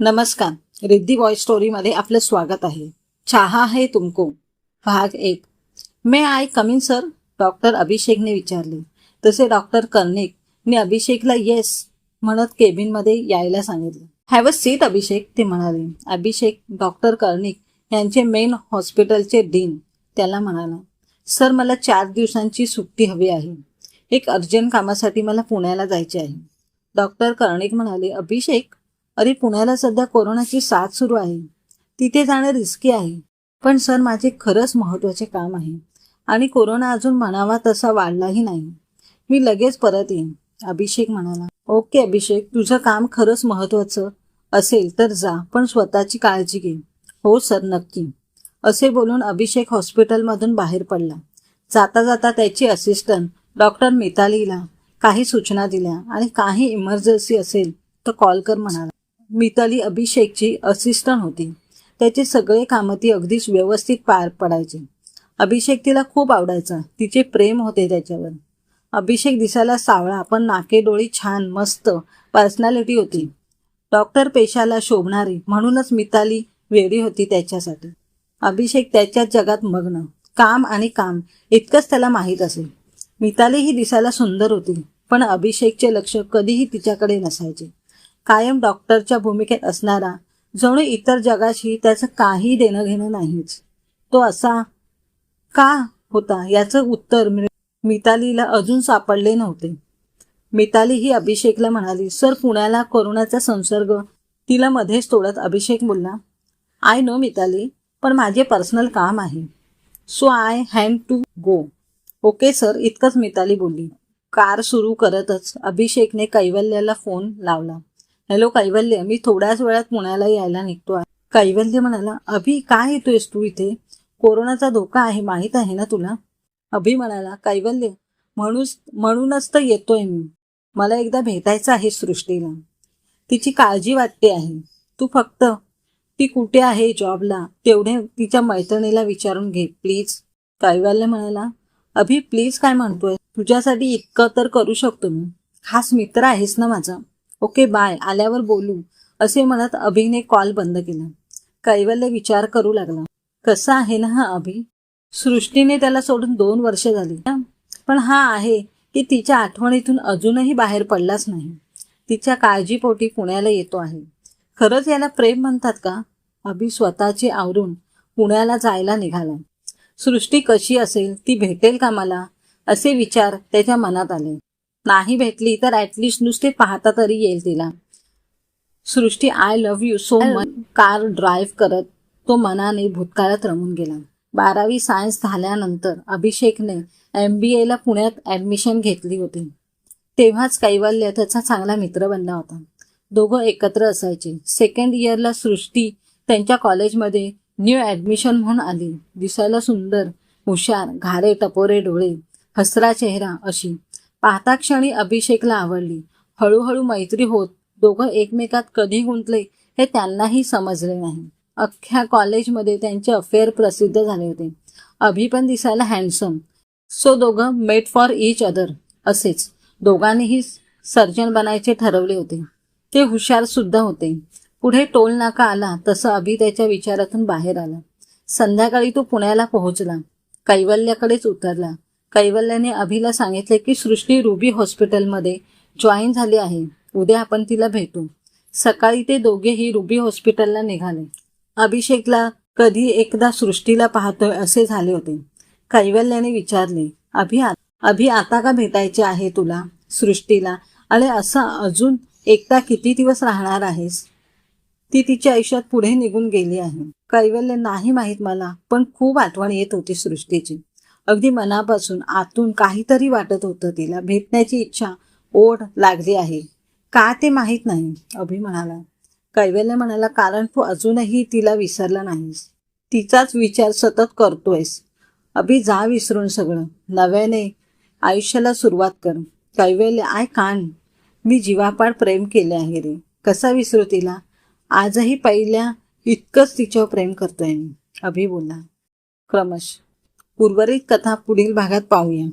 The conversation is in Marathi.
नमस्कार. रिद्धी वॉइस स्टोरीमध्ये आपलं स्वागत आहे. चहा है तुमको. भाग एक. May I come in sir doctor अभिषेकने विचारले. तसे डॉक्टर कर्णिकने अभिषेकला येस म्हणत केबिनमध्ये यायला सांगितलं. हॅव अ सीट अभिषेक ते म्हणाले. अभिषेक डॉक्टर कर्णिक यांचे मेन हॉस्पिटलचे डीन त्याला म्हणाला सर मला चार दिवसांची सुट्टी हवी आहे. एक अर्जंट कामासाठी मला पुण्याला जायचे आहे. डॉक्टर कर्णिक म्हणाले अभिषेक अरे पुण्याला सध्या कोरोनाची साथ सुरू आहे. तिथे जाणं रिस्की आहे. पण सर माझे खरंच महत्त्वाचे काम आहे. आणि कोरोना अजून म्हणावा तसा वाढलाही नाही. मी लगेच परत येईन अभिषेक म्हणाला. ओके अभिषेक तुझं काम खरंच महत्त्वाचं असेल तर जा पण स्वतःची काळजी घे. हो सर नक्की. असे बोलून अभिषेक हॉस्पिटलमधून बाहेर पडला. जाता जाता त्याची असिस्टंट डॉक्टर मितालीला काही सूचना दिल्या आणि काही इमर्जन्सी असेल तर कॉल कर म्हणाला. मिताली अभिषेकची असिस्टंट होती. त्याचे सगळे कामं ती अगदीच व्यवस्थित पार पडायची. अभिषेक तिला खूप आवडायचा. तिचे प्रेम होते त्याच्यावर. अभिषेक दिसायला सावळा पण नाकेडोळी छान मस्त पर्सनॅलिटी होती. डॉक्टर पेशाला शोभणारी म्हणूनच मिताली वेळी होती त्याच्यासाठी. अभिषेक त्याच्याच जगात मग्न. काम आणि काम इतकंच त्याला माहीत असेल मिताली ही दिसायला सुंदर होती पण अभिषेकचे लक्ष कधीही तिच्याकडे नसायचे. कायम डॉक्टरच्या भूमिकेत असणारा जणू इतर जगाशी त्याचं काही देणं घेणं नाहीच. तो असा का होता याचं उत्तर मितालीला अजून सापडले नव्हते. मिताली ही अभिषेकला म्हणाली सर पुण्याला कोरोनाचा संसर्ग तिला मध्येच तोडत अभिषेक बोलला. आय नो मिताली पण माझे पर्सनल काम आहे. So I hand to go. Okay sir इतकंच मिताली बोलली. कार सुरू करतच अभिषेकने कैवल्याला फोन लावला. हॅलो कैवल्य मी थोड्याच वेळात पुण्याला यायला निघतो आहे. कैवल्य म्हणाला अभि काय येतोयस तू इथे? कोरोनाचा धोका आहे माहीत आहे ना तुला? अभि म्हणाला कैवल्य म्हणूच म्हणूनच तर येतोय मी. मला एकदा भेटायचं आहे सृष्टीला. तिची काळजी वाटते आहे. तू फक्त ती कुठे आहे जॉबला तेवढे तिच्या मैत्रिणीला विचारून घे प्लीज. कैवल्य म्हणाला अभि प्लीज काय म्हणतोय? तुझ्यासाठी इतकं तर करू शकतो मी. खास मित्र आहेस ना माझा. ओके बाय आल्यावर बोलू असे म्हणत अभिने कॉल बंद केला. कैवल्य विचार करू लागला. कसा आहे ना हा अभि? सृष्टीने त्याला सोडून दोन वर्ष झाली. ना पण हा आहे की तिच्या आठवणीतून अजूनही बाहेर पडलाच नाही. तिच्या काळजीपोटी पुण्याला येतो आहे. खरंच याला प्रेम म्हणतात का? अभि स्वतःची आवरून पुण्याला जायला निघाला. सृष्टी कशी असेल ती भेटेल का मला? असे विचार त्याच्या मनात आले. नाही भेटली तर ऍटलिस्ट नुसते पाहता तरी येईल तिला. Srushti I love you so much car drive करत तो मनाने भूतकाळात रमून गेला. बारावी सायन्स झाल्यानंतर अभिषेकने एम बी एला पुण्यात ऍडमिशन घेतली होती. तेव्हाच कैवल्य त्याचा चांगला मित्र बनला होता. दोघं एकत्र असायचे. सेकंड इयरला सृष्टी त्यांच्या कॉलेजमध्ये न्यू ऍडमिशन म्हणून आली. दिसायला सुंदर हुशार घारे टपोरे डोळे हसरा चेहरा अशी. पाहता क्षणी अभिषेकला आवडली. हळूहळू मैत्री होत दोघं एकमेकात कधी गुंतले हे त्यांनाही समजले नाही. अख्ख्या कॉलेजमध्ये त्यांचे अफेअर प्रसिद्ध झाले होते. अभि पण दिसायला हँडसम सो दोघं मेड फॉर इच अदर असेच. दोघांनीही सर्जन बनायचे ठरवले होते. ते हुशार सुद्धा होते. पुढे टोल नाका आला तसं अभि त्याच्या विचारातून बाहेर आला. संध्याकाळी तो पुण्याला पोहोचला. कैवल्याकडेच उतरला. कैवल्याने अभिला सांगितले की सृष्टी रुबी हॉस्पिटलमध्ये जॉईन झाली आहे. उद्या आपण तिला भेटू. सकाळी ते दोघेही रुबी हॉस्पिटलला निघाले. अभिषेकला कधी एकदा सृष्टीला पाहतोय असे झाले होते. कैवल्याने विचारले अभि अभि आता का भेटायचे आहे तुला सृष्टीला? अरे असं अजून एकटा किती दिवस राहणार आहेस? ती तिच्या आयुष्यात पुढे निघून गेली आहे. कैवल्य नाही माहीत मला पण खूप आठवण येत होती सृष्टीची. अगदी मनापासून आतून काहीतरी वाटत होतं तिला. भेटण्याची इच्छा ओढ लागली आहे. का ते माहीत नाही अभि म्हणाला. कैवल्य म्हणाला कारण तू अजूनही तिला विसरला नाहीस. तिचाच विचार सतत करतोयस. अभि जा विसरून सगळं. नव्याने आयुष्याला सुरुवात कर. कैवल्य आय कान मी जीवापाड प्रेम केले आहे रे. कसा विसरू तिला? आजही पहिल्या इतकंच तिच्यावर प्रेम करतोय मी अभि बोला क्रमश. उर्वरित कथा पुढील भागात पाहूया.